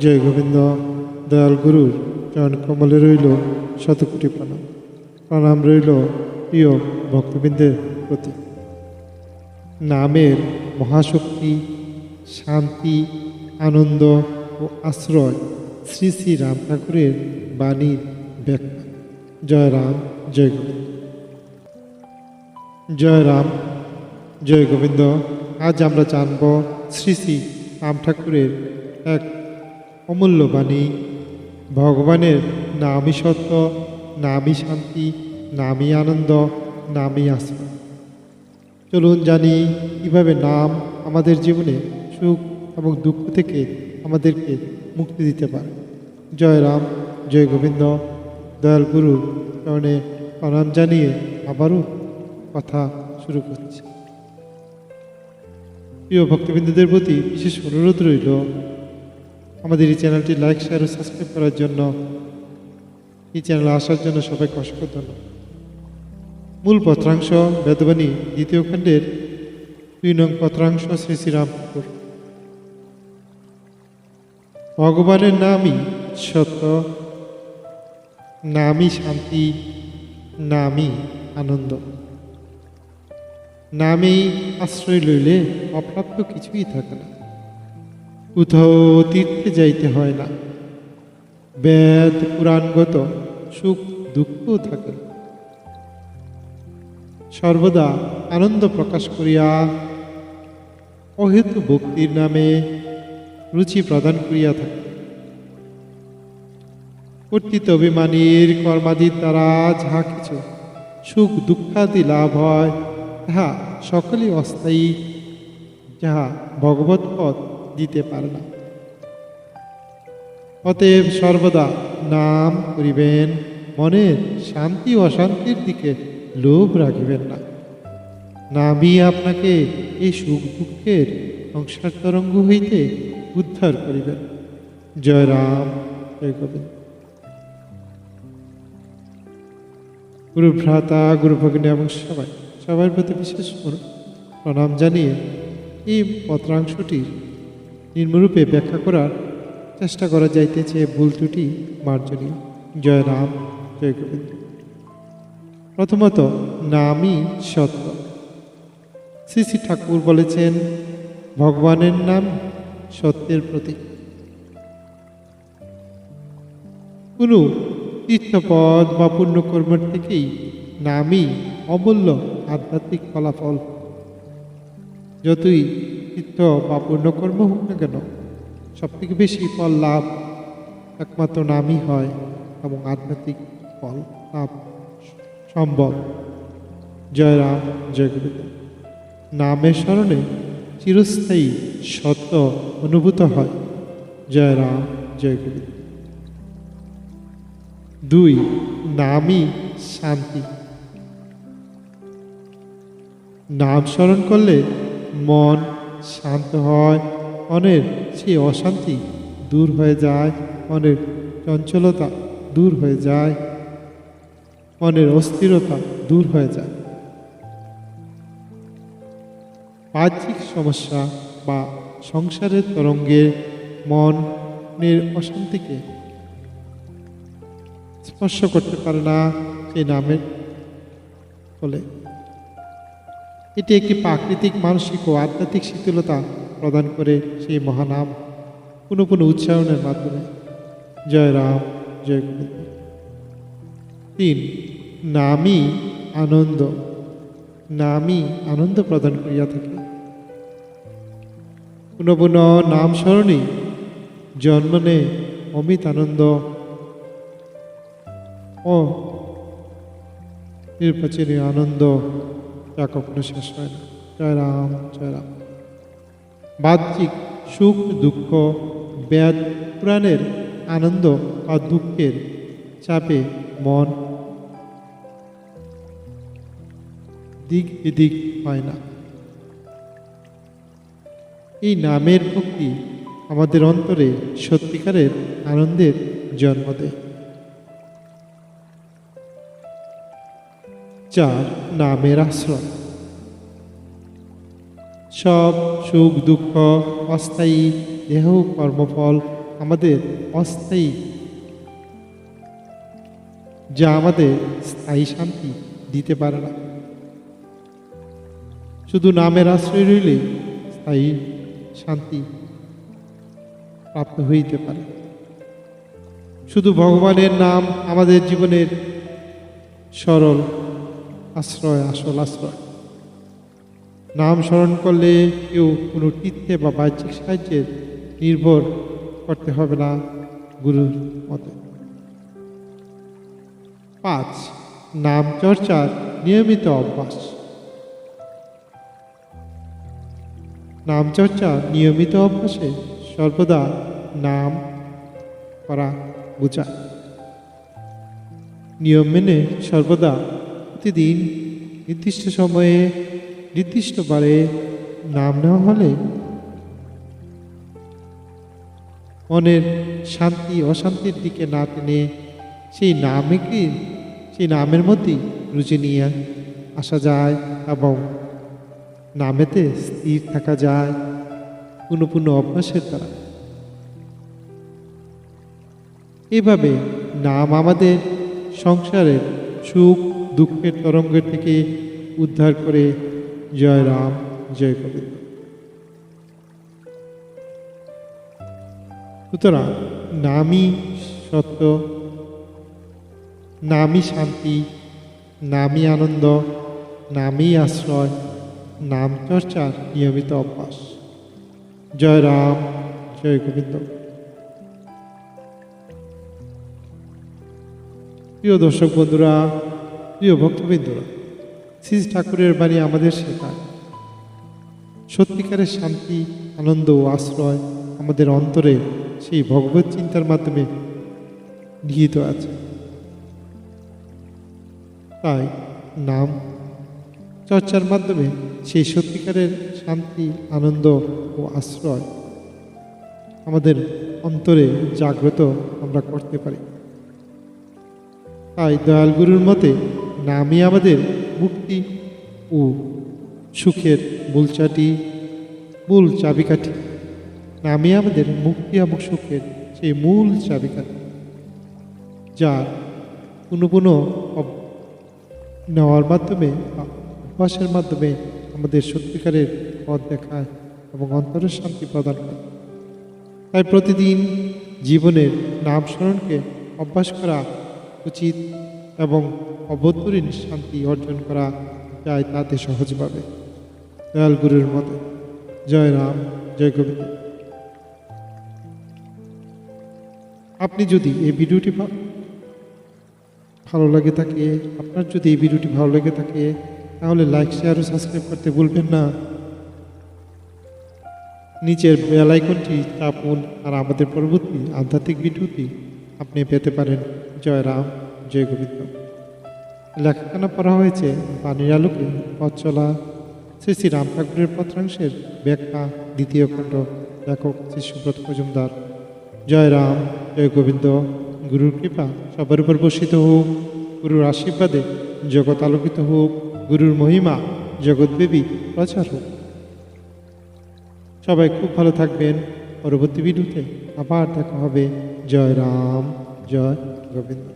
জয় গোবিন্দ, দয়াল গুরুর চরণ কমলে রইল শতকোটি প্রণাম। প্রণাম রইল প্রিয় ভক্তবৃন্দের প্রতি। নামের মহাশক্তি, শান্তি, আনন্দ ও আশ্রয় শ্রী শ্রী রাম ঠাকুরের বাণীর ব্যাখ্যা। জয় রাম, জয় গোবিন্দ। জয় রাম, জয় গোবিন্দ। আজ আমরা জানব শ্রী শ্রী রাম ঠাকুরের এক অমূল্য বাণী। ভগবানের নামই সত্য, নামই শান্তি, নামই আনন্দ, নামই আশ্রয়। চলুন জানি কীভাবে নাম আমাদের জীবনে সুখ এবং দুঃখ থেকে আমাদেরকে মুক্তি দিতে পারে। জয় রাম, জয় গোবিন্দ। দয়াল গুরু চরণে প্রণাম জানিয়ে আবারও কথা শুরু করছি। প্রিয় ভক্তবৃন্দদের প্রতি বিশেষ অনুরোধ রইল আমাদের এই চ্যানেলটি লাইক, শেয়ার ও সাবস্ক্রাইব করার জন্য, এই চ্যানেলে আসার জন্য সবাইকে অসংখ্য ধন্যবাদ। মূল পত্রাংশ বেদবাণী দ্বিতীয় খণ্ডের দুই নং পত্রাংশ শ্রী শ্রীরাম ঠাকুর ভগবানের নামই সত্য, নামই শান্তি, নামই আনন্দ। নামেই আশ্রয় লইলে অপ্রাপ্ত কিছুই থাকে না। কোথাও তীর্থে যাইতে হয় না। বেদ, পুরাণগত সুখ, দুঃখও থাকে। সর্বদা আনন্দ প্রকাশ করিয়া অহেতু ভক্তির নামে রুচি প্রদান করিয়া থাকে। কর্তৃত্ব অভিমানীর কর্মাদির দ্বারা যাহা কিছু সুখ, দুঃখাদি লাভ হয়, তাহা সকলেই অস্থায়ী, যাহা ভগবত পথ দিতে পারে না। অতএব সর্বদা নাম করিবেন মনের শান্তি অশান্তির দিকে লোভ রাখিবেন না। নামই আপনাকে এই সুখ দুঃখের সংসার তরঙ্গ হইতে উদ্ধার করিবেন। জয় রাম, জয় গোবিন্দ। গুরু ভ্রাতা গুরু ভগ্নী এবং সবাই সবার প্রতি বিশেষ প্রণাম জানিয়ে এই পত্রাংশটি নিম্নরূপে ব্যাখ্যা করার চেষ্টা করা যাইতেছে ভুল ত্রুটি মার্জনীয় জয় রাম জয় গোবিন্দ প্রথমত, নামই সত্য। শ্রী শ্রী ঠাকুর বলেছেন, ভগবানের নাম সত্যের প্রতীক। কোনো তীর্থপদ বা পুণ্যকর্মের থেকেই নামই অমূল্য আধ্যাত্মিক ফলাফল। যতই তীর্থ বা পুণ্যকর্ম হোক না কেন সব থেকে বেশি ফল লাভ একমাত্র নামই হয় এবং আধ্যাত্মিক ফল লাভ সম্ভব। জয় রাম, জয় গুরুদেব। নামের স্মরণে চিরস্থায়ী সত্য অনুভূত হয়। জয় রাম, জয় গুরুদেব। দুই, নামই শান্তি। নাম স্মরণ করলে মন শান্ত হয়, মনের সেই অশান্তি দূর হয়ে যায়, মনের চঞ্চলতা দূর হয়ে যায়, মনের অস্থিরতা দূর হয়ে যায়। বাহ্যিক সমস্যা বা সংসারের তরঙ্গে মনের অশান্তিকে স্পর্শ করতে পারে না সেই নামের ফলে। এটি একটি প্রাকৃতিক মানসিক ও আধ্যাত্মিক শীতলতা প্রদান করে সেই মহানাম কোনো কোনো উচ্চারণের মাধ্যমে। জয় রাম, জয় গোবিন্দ। তিন নামই আনন্দ। নামই আনন্দ প্রদান করিয়া থাকে। পুনঃ পুনঃ নাম স্মরণে জন্ম নে অমিত আনন্দ। ও নির্বাচনী আনন্দ। যা কখনো শেষ হয় না। জয় রাম জয় রাম। বাহ্যিক সুখ, দুঃখ ব্যাদ পুরাণের আনন্দ বা দুঃখের চাপে মন দিক বিদিক হয় না। এই নামের ভক্তি আমাদের অন্তরে সত্যিকারের আনন্দের জন্ম দেয়। চার নামের আশ্রয়। সব সুখ, দুঃখ, অস্থায়ী দেহ, কর্মফল আমাদের অস্থায়ী। যা আমাদের স্থায়ী শান্তি দিতে পারে না। শুধু নামের আশ্রয় রইলে স্থায়ী শান্তি প্রাপ্ত হইতে পারে। শুধু ভগবানের নাম আমাদের জীবনের সরল আশ্রয়, আসল আশ্রয়। নাম স্মরণ করলে কেউ কোনো তীর্থে বা বাহ্যিক সাহায্যের নির্ভর করতে হবে না গুরুর মতে। পাঁচ, নাম চর্চার নিয়মিত অভ্যাস। নাম চর্চা নিয়মিত অভ্যাসে সর্বদা নাম করা বোঝায় নিয়ম মেনে সর্বদা প্রতিদিন নির্দিষ্ট সময়ে, নির্দিষ্ট বারে নাম নেওয়া হলে মনের শান্তি, অশান্তির দিকে না টেনে সেই নামকে সেই নামের মধ্যেই রুচি নিয়ে আসা যায় এবং নামেতে স্থির থাকা যায় পুনঃ পুনঃ অভ্যাসের দ্বারা। এভাবে নাম আমাদের সংসারের সুখ দুঃখের তরঙ্গ থেকে উদ্ধার করে জয় রাম, জয় গোবিন্দ। সুতরাং নামই সত্য, নামই শান্তি, নামই আনন্দ, নামই আশ্রয়, নাম চর্চার নিয়মিত অভ্যাস। জয় রাম, জয় গোবিন্দ। প্রিয় দর্শক বন্ধুরা প্রিয় ভক্তবৃন্দরা, শ্রী ঠাকুরের বাণী আমাদের শেখায়। সত্যিকারের শান্তি, আনন্দ ও আশ্রয় আমাদের অন্তরে সেই ভগবত চিন্তার মাধ্যমে নিহিত আছে। তাই নাম, চর্চার মাধ্যমে সেই সত্যিকারের শান্তি, আনন্দ ও আশ্রয় আমাদের অন্তরে জাগ্রত আমরা করতে পারি। তাই দয়াল গুরুর মতে নামই আমাদের মুক্তি ও সুখের মূলচাটি, মূল চাবিকাঠি। নামই আমাদের মুক্তি এবং সুখের সেই মূল চাবিকাঠি, যা পুনঃ অব- নেওয়ার মাধ্যমে অভ্যাসের মাধ্যমে আমাদের সত্যিকারের পথ দেখায় এবং অন্তরের শান্তি প্রদান করে। তাই প্রতিদিন জীবনের নাম স্মরণকে অভ্যাস করা উচিত এবং অভ্যন্তরীণ শান্তি অর্জন করা যায় তাতে সহজভাবে। দয়াল মতো, জয় রাম, জয় গোবিন্দ। আপনি যদি এই ভিডিওটি ভালো লাগে থাকে, আপনার যদি এই ভিডিওটি ভালো লেগে থাকে, তাহলে লাইক শেয়ার ও সাবস্ক্রাইব করতে ভুলবেন না। নিচের বেল আইকনটি চাপুন আর আমাদের পরবর্তী আধ্যাত্মিক ভিডিওটি আপনি পেতে পারেন। জয় রাম, জয় গোবিন্দ। লেখাখানা পড়া হয়েছে বাণীর আলোকে, পথ চলা। শ্রী শ্রী রাম ঠাকুরের পত্রাংশের ব্যাখ্যা, দ্বিতীয় খণ্ড, লেখক শ্রী সুব্রত মজুমদার। জয় রাম, জয় গোবিন্দ। গুরুর কৃপা সবার উপর বর্ষিত হোক। গুরুর আশীর্বাদে জগৎ আলোকিত হোক। গুরুর মহিমা জগৎব্যাপী প্রচার হোক। সবাই খুব ভালো থাকবেন। পরবর্তী ভিডিওতে আবার দেখা হবে। জয় রাম, জয় গোবিন্দ।